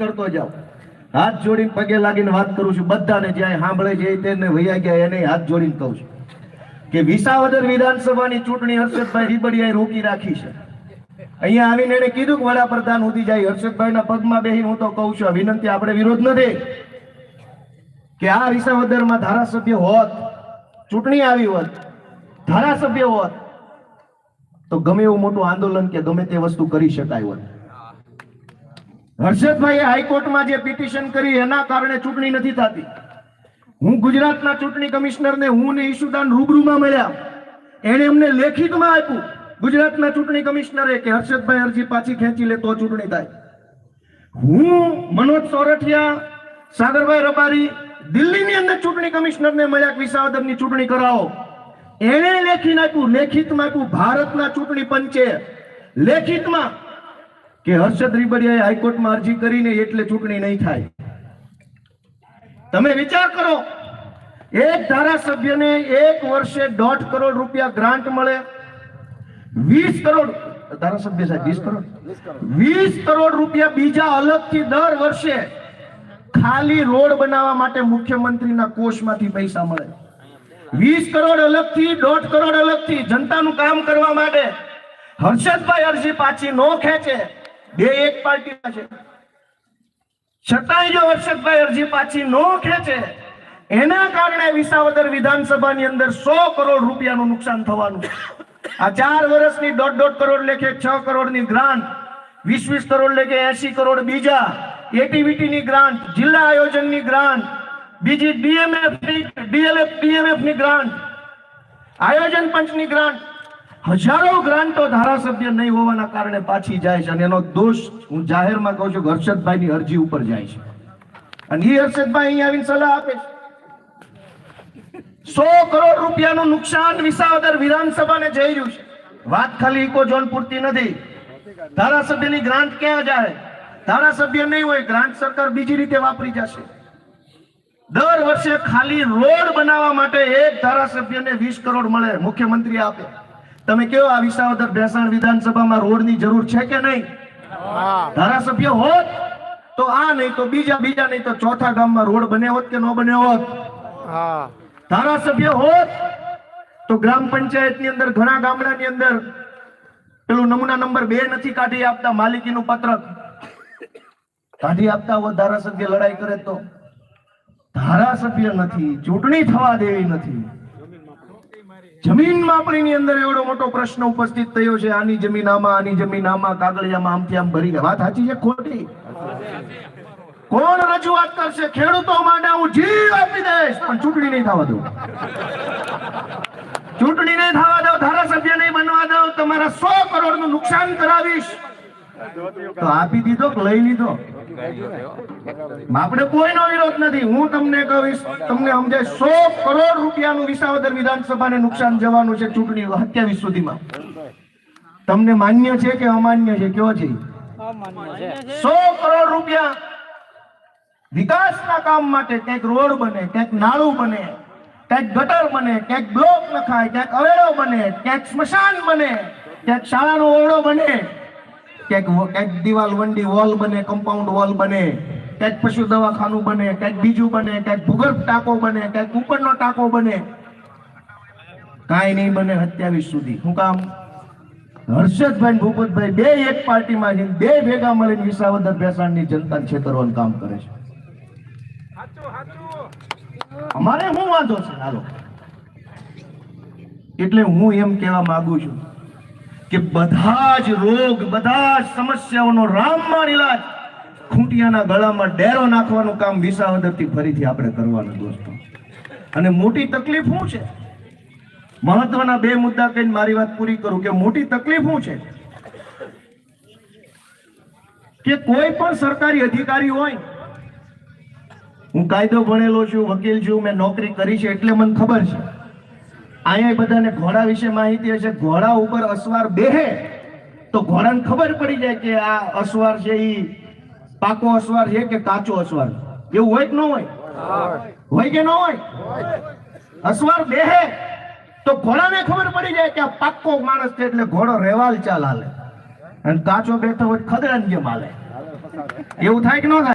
કરતો જાઓ. હાથ જોડીને પગે લાગીને વાત કરું છું, બધાને જ્યાં સાંભળે છે તેને વૈયા ગયા, એને હાથ જોડીને કહું છું કે વિસાવદર વિધાનસભાની ચૂંટણી હર્ષદભાઈ રીબડિયાએ રોકી રાખી છે. અહીંયા આવીને એને કીધું કે વડાપ્રધાન સુધી જાય, હર્ષદભાઈના પગમાં બેહી હું તો કહું છું વિનંતી આપણે વિરોધ નથી. કે આ વિસાવદરમાં ધારાસભ્ય હોત, ચૂંટણી આવી હોત, ધારાસભ્ય હોત, તો ગમે એવું મોટું આંદોલન કે ગમે તે વસ્તુ કરી શકાય હોત. હર્ષદભાઈએ હાઈકોર્ટમાં જે પિટિશન કરી, એના કારણે ચૂંટણી નથી થતી. હું ગુજરાતના ચૂંટણી કમિશનરને, હું ને ઈશુદાન રૂબરૂમાં મળ્યા. એણે અમને લેખિતમાં આપ્યું, ગુજરાતના ચૂંટણી કમિશનરે, કે હર્ષદભાઈ અરજી પાછી ખેંચી લે તો ચૂંટણી થાય. હું, મનોજ સોરઠિયા, સાગરભાઈ રબારી, દિલ્હીની અંદર ચૂંટણી કમિશનરને મળ્યા વિસાવદરની ચૂંટણી કરાવો. એણે લેખીને આપ્યું, લેખિતમાં આપ્યું, ભારતના ચૂંટણી પંચે. લેખિતમાં કે હર્ષદ રીબડિયાએ હાઈકોર્ટમાં અરજી કરીને એટલે ચૂંટણી નહીં થાય. તમે વિચાર કરો એક ધારાસભ્યને એક વર્ષે દોઢ કરોડ રૂપિયા ગ્રાન્ટ મળે. વીસ કરોડ ધારાસભ્ય સાહેબ વીસ કરોડ? વીસ કરોડ. રૂપિયા બીજા અલગથી દર વર્ષે ખાલી રોડ બનાવવા માટે મુખ્યમંત્રીના કોષમાંથી પૈસા મળે. વીસ કરોડ અલગથી દોઢ કરોડ અલગથી જનતાનું કામ કરવા માટે હર્ષદભાઈ અરજી પાછી નો ખેંચે. બે એક પાર્ટીમાં છે. છતાંય જો હર્ષદભાઈ અરજી પાછી નો ખેંચે, એના કારણે વિસાવદર વિધાનસભાની અંદર સો કરોડ રૂપિયાનું નુકસાન થવાનું. આ ચાર વર્ષની દોઢ દોઢ કરોડ લેખે છ કરોડની ગ્રાન્ટ, વીસ વીસ કરોડ લેખે એસી કરોડ બીજા, એટીવીટીની ગ્રાન્ટ, જિલ્લા આયોજનની ગ્રાન્ટ, બીજી ડીએમએફ ડીએલએફ, ડીએમએફની ગ્રાન્ટ, આયોજન પંચની ગ્રાન્ટ હજારો ગ્રાન્ટો ધારાસભ્ય નહીં હોવાના કારણે પાછી જાય છે અને એનો દોષ હું જાહેરમાં કહું છું કે હર્ષદભાઈની અરજી ઉપર જાય છે. અને એ હર્ષદભાઈ અહીંયા આવીને સલાહ આપે છે. સો કરોડ રૂપિયાનું નુકસાન વિસાવદર વિધાનસભાને જઈ રહ્યું છે. વાત ખાલી ઇકો ઝોન પૂરતી નથી. ધારાસભ્યની ગ્રાન્ટ ક્યાં જાય? ધારાસભ્ય નહીં હોય, ગ્રાન્ટ સરકાર બીજી રીતે વાપરી જશે. દર વર્ષે ખાલી રોડ બનાવવા માટે એક ધારાસભ્યને વીસ કરોડ મળે મુખ્યમંત્રી આપે. તમે કેવો આ વિસાવદર ભેસાણ વિધાનસભામાં રોડની જરૂર છે કે નહીં? ધારાસભ્ય હોત તો આ નહીં તો બીજા બીજા નહીં તો ચોથા ગામમાં રોડ બને હોત કે ન બને હોત? ધારાસભ્ય હોત તો ગ્રામ પંચાયતની અંદર ઘણા ગામડાની અંદર પેલું નમૂના નંબર બે નથી કાઢી આપતા માલિકીનું પત્રક કાઢી આપતા હોત ધારાસભ્ય લડાઈ કરે તો. ધારાસભ્ય નથી ચૂંટણી થવા દેવી નથી. જમીન માપણીની અંદર એવડો મોટો પ્રશ્ન ઉપસ્થિત થયો છે. આની જમીન આની જમીન કાગળિયામાં આમથી આમ ભરી વાત સાચી છે ખોટી? કોણ રજૂઆત કરશે? ખેડૂતો માટે હું જીવ આપી દઈશ. પણ ચૂંટણી નહીં થવા દઉં. ચૂંટણી નહીં થવા દઉં, ધારાસભ્ય નહીં બનવા દઉં, તમારા સો કરોડનું નુકસાન કરાવીશ. તો આપી દીધો લઈ લીધો? આપણે કોઈનો વિરોધ નથી. હું તમને કહીશ તમને સમજાય સો કરોડ રૂપિયાનું વિસાવદર વિધાનસભાને નુકસાન જવાનું છે ચૂંટણી સત્યાવીસ સુધીમાં. તમને માન્ય છે કે અમાન્ય છે? કયો છે? સો કરોડ રૂપિયા વિકાસના કામ માટે ક્યાંક રોડ બને ક્યાંક નાળું બને ક્યાંક ગટર બને ક્યાંક બ્લોક નખાય ક્યાંક અવેડો બને ક્યાંક સ્મશાન બને ક્યાંક શાળાનો ઓરડો બને. ક્યાંક ક્યાંક દિવાલ વંડી, વોલ બને કમ્પાઉન્ડ વોલ બને, ક્યાંક પશુ દવાખાનું બને, ક્યાંક બીજું બને, ક્યાંક ભૂગર્ભ ટાંકો બને, ક્યાંક ઉપરનો ટાંકો બને. કાંઈ નહીં બને સત્યાવીસ સુધી. શું કામ? હર્ષદભાઈ ભૂપતભાઈ બે એક પાર્ટીમાં છે બે ભેગા મળીને વિસાવદર ભેસાણની જનતા છેતરવાનું કામ કરે છે. અમારે શું વાંધો છે? હાલો. એટલે હું એમ કહેવા માંગુ છું કે બધા જ રોગ, બધા જ સમસ્યાઓનો રામમાં ઇલાજ ખૂંટિયાના ગળામાં ડેરો નાખવાનું કામ વિસાવદરથી ફરીથી આપણે કરવાનું દોસ્તો. અને મોટી તકલીફ શું છે? મહત્વના બે મુદ્દા કહીને મારી વાત પૂરી કરું કે મોટી તકલીફ શું છે? કે કોઈ પણ સરકારી અધિકારી હોય, હું કાયદો ભણેલો છું, વકીલ છું, મેં નોકરી કરી છે એટલે મને ખબર છે. અહીંયા બધાને ઘોડા વિશે માહિતી હશે ઘોડા ઉપર અસવાર બેહે તો ઘોડાને ખબર પડી જાય કે આ અસવાર છે એ પાકો અસવાર છે કે કાચો અસવાર? એવું હોય કે ન હોય? હોય કે ન હોય? અસવાર બેહે તો ઘોડાને ખબર પડી જાય કે આ પાકો માણસ છે એટલે ઘોડો રેવાલ ચાલ હાલે. અને કાચો બેઠો હોય ખદડાની જેમ હાલે. એવું થાય કે ન થાય?